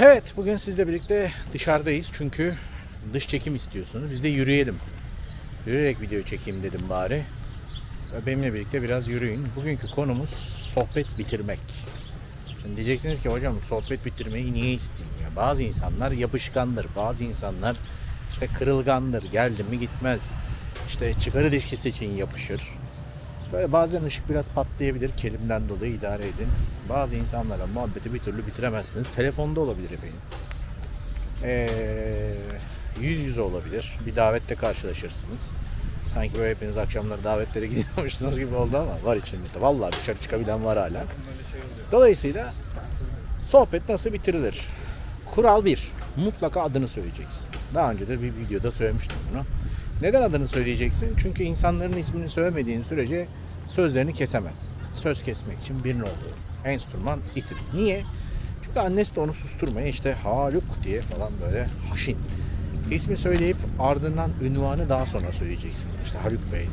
Evet, bugün sizle birlikte dışarıdayız çünkü dış çekim istiyorsunuz. Biz de yürüyelim. Yürüyerek video çekeyim dedim bari. Benimle birlikte biraz yürüyün. Bugünkü konumuz sohbet bitirmek. Şimdi diyeceksiniz ki hocam sohbet bitirmeyi niye isteyeyim ya? Bazı insanlar yapışkandır, bazı insanlar işte kırılgandır, geldi mi gitmez. İşte çıkar ilişkisi için yapışır. Böyle bazen ışık biraz patlayabilir. Kelimden dolayı idare edin. Bazı insanlarla muhabbeti bir türlü bitiremezsiniz. Telefonda olabilir efendim. Ee, yüz yüze olabilir. Bir davette karşılaşırsınız. Sanki böyle hepiniz akşamları davetlere gidiyormuşsunuz gibi oldu ama var içimizde. Vallahi dışarı çıkabilen var hala. Dolayısıyla sohbet nasıl bitirilir? Kural 1. Mutlaka adını söyleyeceksin. Daha önce de bir videoda söylemiştim bunu. Neden adını söyleyeceksin? Çünkü insanların ismini söylemediğin sürece sözlerini kesemezsin. Söz kesmek için bir oldu. Enstrüman isim. Niye? Çünkü annesi de onu susturmaya işte Haluk diye falan böyle haşin. İsmi söyleyip ardından ünvanı daha sonra söyleyeceksin. İşte Haluk Bey.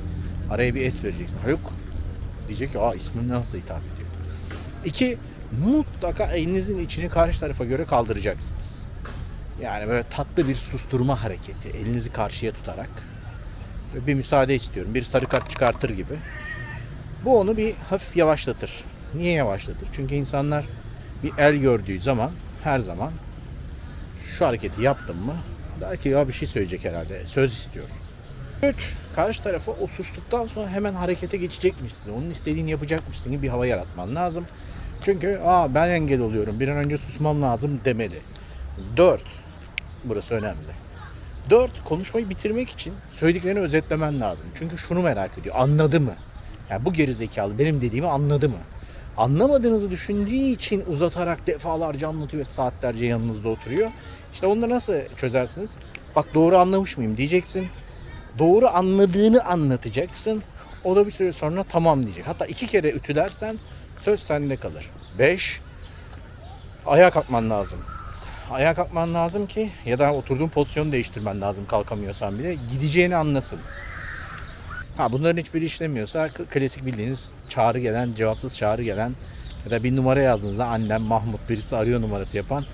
Araya bir es vereceksin. Haluk diyecek ki aa ismini nasıl hitap ediyor. İki, mutlaka elinizin içini karşı tarafa göre kaldıracaksınız. Yani böyle tatlı bir susturma hareketi. Elinizi karşıya tutarak. Bir müsaade istiyorum. Bir sarı kart çıkartır gibi. Bu onu bir hafif yavaşlatır. Niye yavaşlatır? Çünkü insanlar bir el gördüğü zaman her zaman şu hareketi yaptım mı der ki ya bir şey söyleyecek herhalde. Söz istiyor. 3. Karşı tarafa o sustuktan sonra hemen harekete geçecekmişsin. Onun istediğini yapacakmışsın gibi bir hava yaratman lazım. Çünkü aa ben engel oluyorum. Bir an önce susmam lazım demeli. 4. Burası önemli. 4. Konuşmayı bitirmek için söylediklerini özetlemen lazım. Çünkü şunu merak ediyor. Anladı mı? Yani bu geri zekalı benim dediğimi anladı mı? Anlamadığınızı düşündüğü için uzatarak defalarca anlatıyor ve saatlerce yanınızda oturuyor. İşte onu da nasıl çözersiniz? Bak doğru anlamış mıyım diyeceksin. Doğru anladığını anlatacaksın. O da bir süre sonra tamam diyecek. Hatta iki kere ütülersen söz sende kalır. 5. Ayağa kalkman lazım. Ayağa kalkman lazım ki ya da oturduğun pozisyonu değiştirmen lazım kalkamıyorsan bile. Gideceğini anlasın. Ha bunların hiçbiri işlemiyorsa klasik bildiğiniz çağrı gelen, cevapsız çağrı gelen ya da bir numara yazdığınızda annem, Mahmut birisi arıyor numarası yapan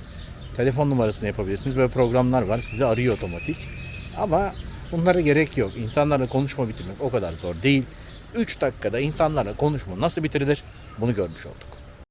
telefon numarasını yapabilirsiniz. Böyle programlar var. Sizi arıyor otomatik. Ama bunlara gerek yok. İnsanlarla konuşma bitirmek o kadar zor değil. 3 dakikada insanlarla konuşma nasıl bitirilir? Bunu görmüş olduk.